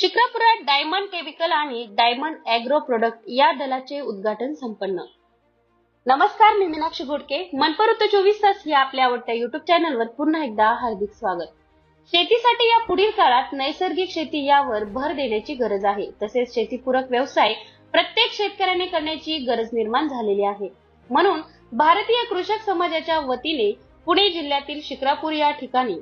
शिक्रापुरात diamond chemical आणि diamond agro product या दलाचे उद्घाटन संपन्न. नमस्कार मी मीनाक्षी घोडके. मनपरुत्त चोवीस तास या आपल्या आवडत्या युट्यूब चॅनलवर पुन्हा एकदा हार्दिक स्वागत. शेतीसाठी या पुढील काळात नैसर्गिक शेती यावर भर देण्याची गरज आहे. तसेच शेतीपूरक व्यवसाय प्रत्येक शेतकऱ्याने करण्याची गरज निर्माण झालेली आहे. म्हणून भारतीय कृषक समाजाच्या वतीने पुणे जिल्ह्यातील शिक्रापूर या ठिकाणी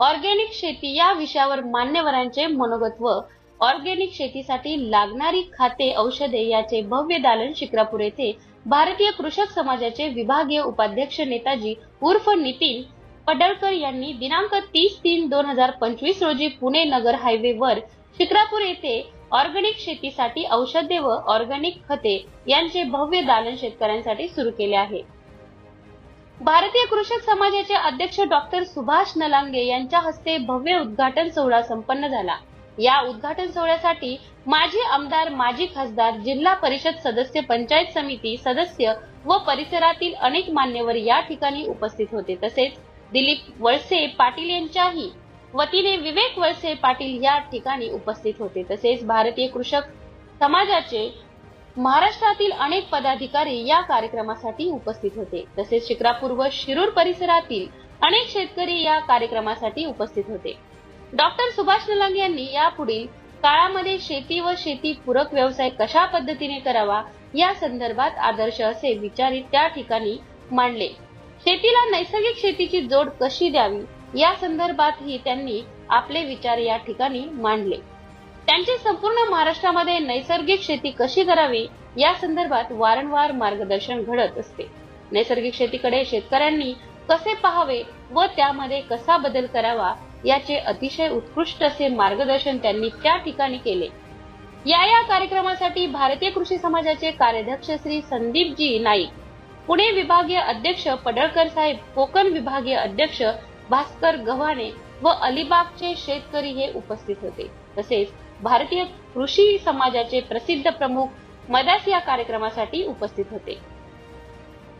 ऑर्गेनिक शेती या विषयावर मान्यवरांचे मनोगत व ऑर्गेनिक शेतीसाठी लागणारी खाते औषधे याचे भव्य दालन शिक्रापूर येथे भारतीय कृषक समाजाचे विभागीय उपाध्यक्ष नेताजी उर्फ नितीन पडळकर यांनी दिनांक तीस तीन दोन हजार पंचवीस रोजी पुणे नगर हायवे वर शिक्रापूर येथे ऑर्गॅनिक शेतीसाठी औषधे व ऑर्गॅनिक खते यांचे भव्य दालन शेतकऱ्यांसाठी सुरू केले आहे. भारतीय कृषक समाजाचे अध्यक्ष डॉक्टर सुभाष नलांगे यांच्या हस्ते भव्य उद्घाटन सोहळा संपन्न झाला. या उद्घाटन सोहळ्यासाठी माजी आमदार माजी खासदार जिल्हा परिषद सदस्य पंचायत समिती सदस्य व परिसरातील अनेक मान्यवर या ठिकाणी उपस्थित होते. तसेच दिलीप वळसे पाटील यांच्याही वतीने विवेक वळसे पाटील या ठिकाणी उपस्थित होते. तसेच भारतीय कृषक समाजाचे महाराष्ट्रातील अनेक पदाधिकारी या कार्यक्रमासाठी उपस्थित होते. तसेच शिक्रापूर व शिरूर परिसरातील अनेक शेतकरी या कार्यक्रमासाठी उपस्थित होते. डॉक्टर सुभाष नलांग यांनी यापुढील काळामध्ये शेती व शेती पूरक व्यवसाय कशा पद्धतीने करावा या संदर्भात आदर्श असे विचारी त्या ठिकाणी मांडले. शेतीला नैसर्गिक शेतीची जोड कशी द्यावी या संदर्भातही त्यांनी आपले विचार या ठिकाणी मांडले. त्यांचे संपूर्ण महाराष्ट्रामध्ये नैसर्गिक शेती कशी करावी या संदर्भात वारंवार मार्गदर्शन घडत असते. नैसर्गिक शेतीकडे शेतकऱ्यांनी कसे पाहावे व त्यामध्ये कसा बदल करावा याचे अतिशय उत्कृष्ट असे मार्गदर्शन त्यांनी त्या ठिकाणी केले. या या कार्यक्रमासाठी भारतीय कृषी समाजाचे कार्याध्यक्ष श्री संदीपजी नाईक पुणे विभागीय अध्यक्ष पडळकर साहेब कोकण विभागीय अध्यक्ष भास्कर गव्हाणे व अलिबागचे शेतकरी हे उपस्थित होते. तसेच भारतीय कृषी समाजाचे प्रसिद्ध प्रमुख मदास या कार्यक्रमासाठी उपस्थित होते.